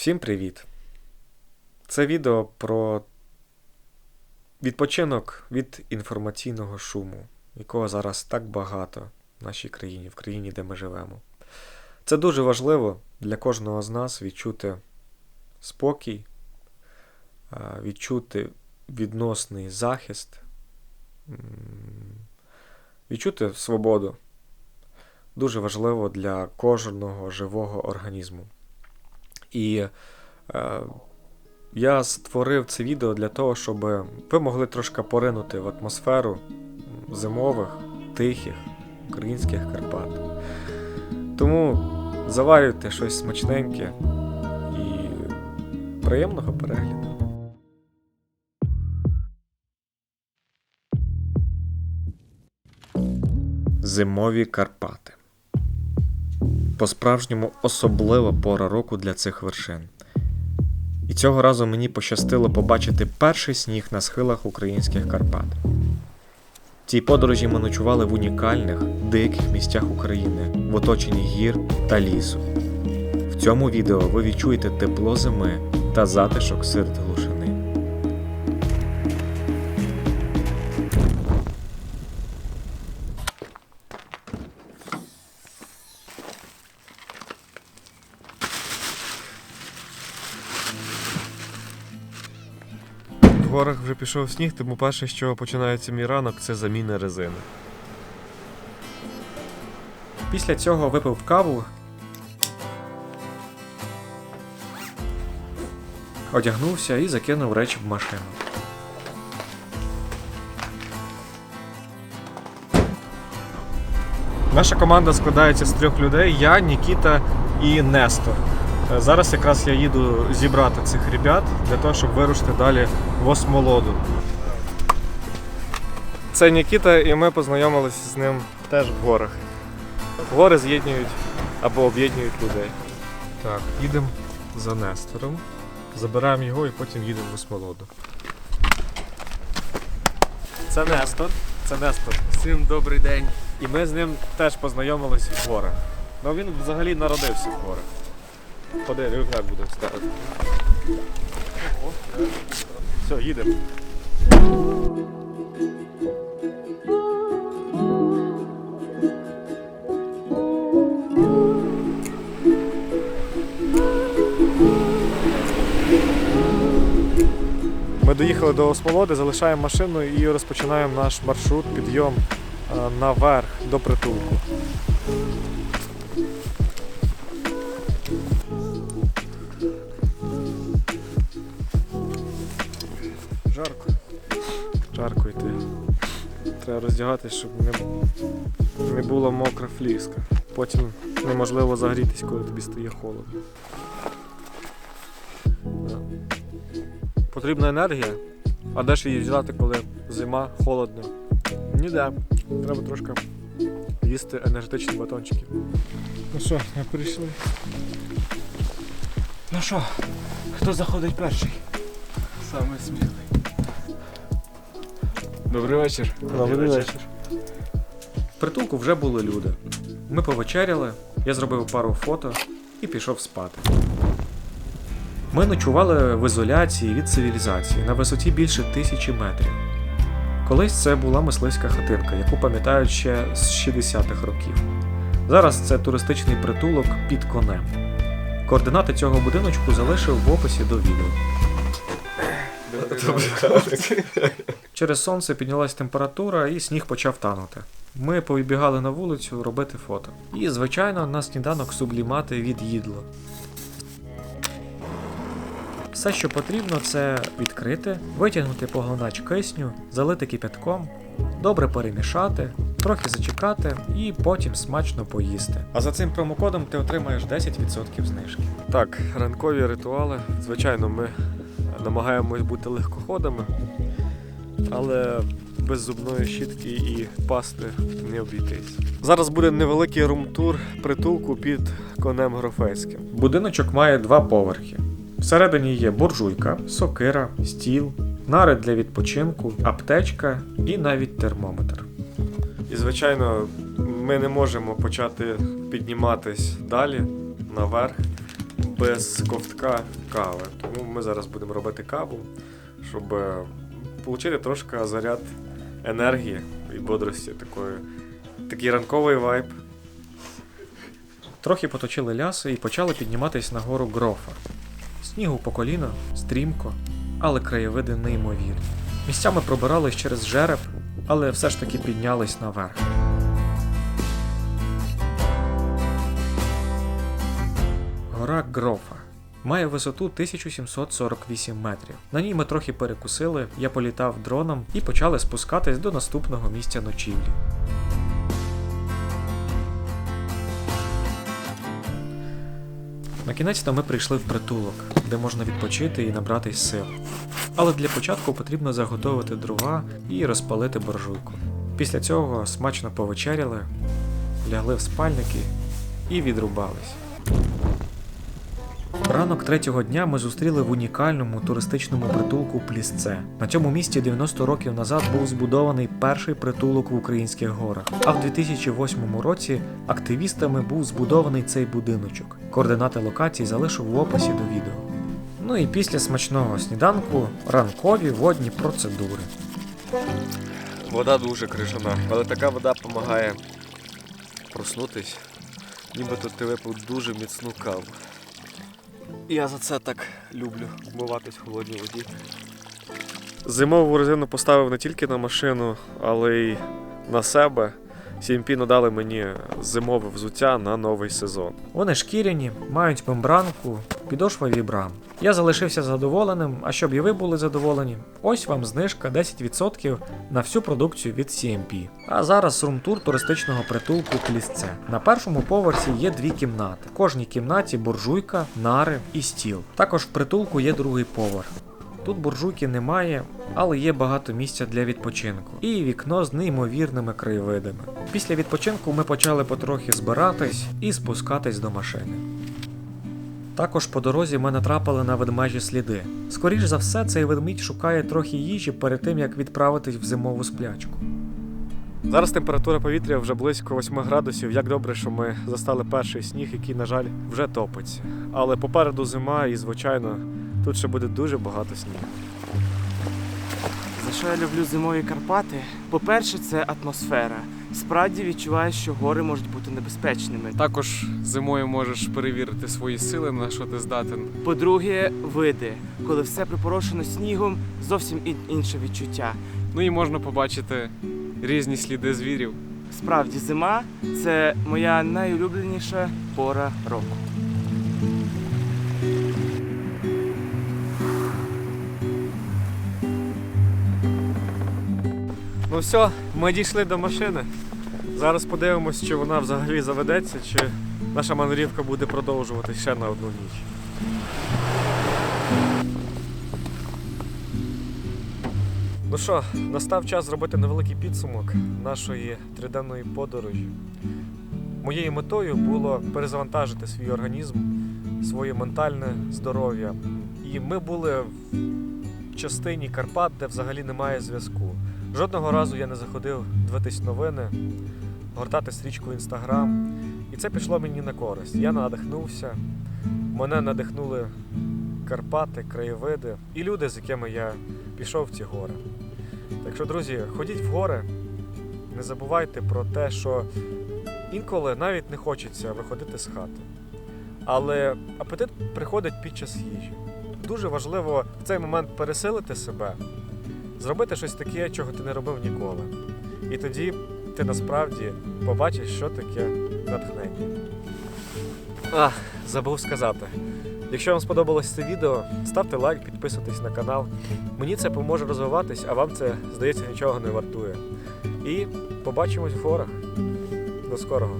Всім привіт! Це відео про відпочинок від інформаційного шуму, якого зараз так багато в нашій країні, в країні, де ми живемо. Це дуже важливо для кожного з нас відчути спокій, відчути відносний захист, відчути свободу. Дуже важливо для кожного живого організму. І е, я створив це відео для того, щоб ви могли трошки поринути в атмосферу зимових, тихих українських Карпат. Тому заварюйте щось смачненьке і приємного перегляду. Зимові Карпати. По-справжньому особлива пора року для цих вершин. І цього разу мені пощастило побачити перший сніг на схилах українських Карпат. Цій подорожі ми ночували в унікальних, диких місцях України, в оточенні гір та лісу. В цьому відео ви відчуєте тепло зими та затишок серед глушини. В горах вже пішов сніг, тому перше, що починається мій ранок, це заміна резини. Після цього випив каву. Одягнувся і закинув речі в машину. Наша команда складається з трьох людей: я, Нікіта і Нестор. Е, Зараз якраз я їду зібрати цих ребят для того, щоб вирушити далі в Осмолоду. Це Нікіта, і ми познайомилися з ним теж в горах. Гори з'єднують або об'єднують людей. Так, їдемо за Нестором, забираємо його і потім їдемо в Осмолоду. Це Нестор. Це Нестор. Всім добрий день. І ми з ним теж познайомилися в горах. Ну він взагалі народився в горах. Ходи, рюкзак буде ставити. Все, їдемо. Ми доїхали до Осмолоди, залишаємо машину і розпочинаємо наш маршрут, підйом е, наверх до притулку. Треба роздягатись, щоб не, не була мокра фліска. Потім неможливо загрітись, коли тобі стає холодно. Потрібна енергія, а де ж її взяти, коли зима, холодно? Ніде. Треба трошки їсти енергетичні батончики. Ну що, ми прийшли. Ну що, хто заходить перший? Саме смілий. Добрий вечір. Добрий вечір. В притулку вже були люди. Ми повечеряли, я зробив пару фото і пішов спати. Ми ночували в ізоляції від цивілізації на висоті більше тисячі метрів. Колись це була мисливська хатинка, яку пам'ятають ще з 60-х років. Зараз це туристичний притулок під конем. Координати цього будиночку залишив в описі до відео. Через сонце піднялась температура і сніг почав танути. Ми повибігали на вулицю робити фото. І, звичайно, на сніданок сублімати від їдло. Все, що потрібно, це відкрити, витягнути поглинач кисню, залити кипятком, добре перемішати, трохи зачекати і потім смачно поїсти. А за цим промокодом ти отримаєш 10% знижки. Так, ранкові ритуали. Звичайно, ми намагаємось бути легкоходами, але без зубної щітки і пасти не обійтись. Зараз буде невеликий румтур притулку під конем Грофейським. Будиночок має два поверхи. Всередині є буржуйка, сокира, стіл, нари для відпочинку, аптечка і навіть термометр. І, звичайно, ми не можемо почати підніматись далі наверх без ковтка кави. Тому ми зараз будемо робити каву, щоб е, отримати трошки заряд енергії і бодрості, такої, такий ранковий вайб. Трохи поточили ляси і почали підніматись на гору Грофа. Снігу по коліна, стрімко, але краєвиди неймовірні. Місцями пробирались через жереб, але все ж таки піднялись наверх. Гора Грофа має висоту 1748 метрів. На ній ми трохи перекусили, я політав дроном і почали спускатись до наступного місця ночівлі. На кінець ми прийшли в притулок, де можна відпочити і набратись сил. Але для початку потрібно заготовити дрова і розпалити боржуйку. Після цього смачно повечеряли, лягли в спальники і відрубались. Ранок третього дня ми зустріли в унікальному туристичному притулку Плісце. На цьому місці 90 років назад був збудований перший притулок в українських горах. А в 2008 році активістами був збудований цей будиночок. Координати локацій залишу в описі до відео. Ну і після смачного сніданку ранкові водні процедури. Вода дуже крижана, але така вода допомагає проснутись, нібито ти випив дуже міцну каву. Я за це так люблю вмиватись в холодній воді. Зимову резину поставив не тільки на машину, але й на себе. CMP надали мені зимове взуття на новий сезон. Вони шкіряні, мають мембранку, підошва вібрам. Я залишився задоволеним, а щоб і ви були задоволені, ось вам знижка 10% на всю продукцію від CMP. А зараз рум-тур туристичного притулку Клісце. На першому поверсі є дві кімнати. В кожній кімнаті буржуйка, нари і стіл. Також в притулку є другий поверх. Тут буржуйки немає, але є багато місця для відпочинку і вікно з неймовірними краєвидами. Після відпочинку ми почали потрохи збиратись і спускатись до машини. Також по дорозі ми натрапили на ведмежі сліди. Скоріш за все, цей ведмідь шукає трохи їжі перед тим, як відправитись в зимову сплячку. Зараз температура повітря вже близько 8 градусів. Як добре, що ми застали перший сніг, який, на жаль, вже топиться. Але попереду зима, і, звичайно, тут ще буде дуже багато снігу. За що я люблю зимові Карпати? По-перше, це атмосфера. Справді відчуваєш, що гори можуть бути небезпечними. Також зимою можеш перевірити свої сили, на що ти здатен. По-друге, види. Коли все припорошено снігом, зовсім інше відчуття. Ну і можна побачити різні сліди звірів. Справді, зима це моя найулюбленіша пора року. Все, ми дійшли до машини. Зараз подивимось, чи вона взагалі заведеться, чи наша мандрівка буде продовжуватися ще на одну ніч. Ну що, настав час зробити невеликий підсумок нашої триденної подорожі. Моєю метою було перезавантажити свій організм, своє ментальне здоров'я. І ми були в частині Карпат, де взагалі немає зв'язку. Жодного разу я не заходив дивитись новини, гортати стрічку в Інстаграм. І це пішло мені на користь. Я надихнувся, мене надихнули Карпати, краєвиди і люди, з якими я пішов в ці гори. Так що, друзі, ходіть в гори, не забувайте про те, що інколи навіть не хочеться виходити з хати. Але апетит приходить під час їжі. Дуже важливо в цей момент пересилити себе, зробити щось таке, чого ти не робив ніколи. І тоді ти насправді побачиш, що таке натхнення. А, забув сказати. Якщо вам сподобалось це відео, ставте лайк, підписуйтесь на канал. Мені це поможе розвиватись, а вам це, здається, нічого не вартує. І побачимось в горах. До скорого!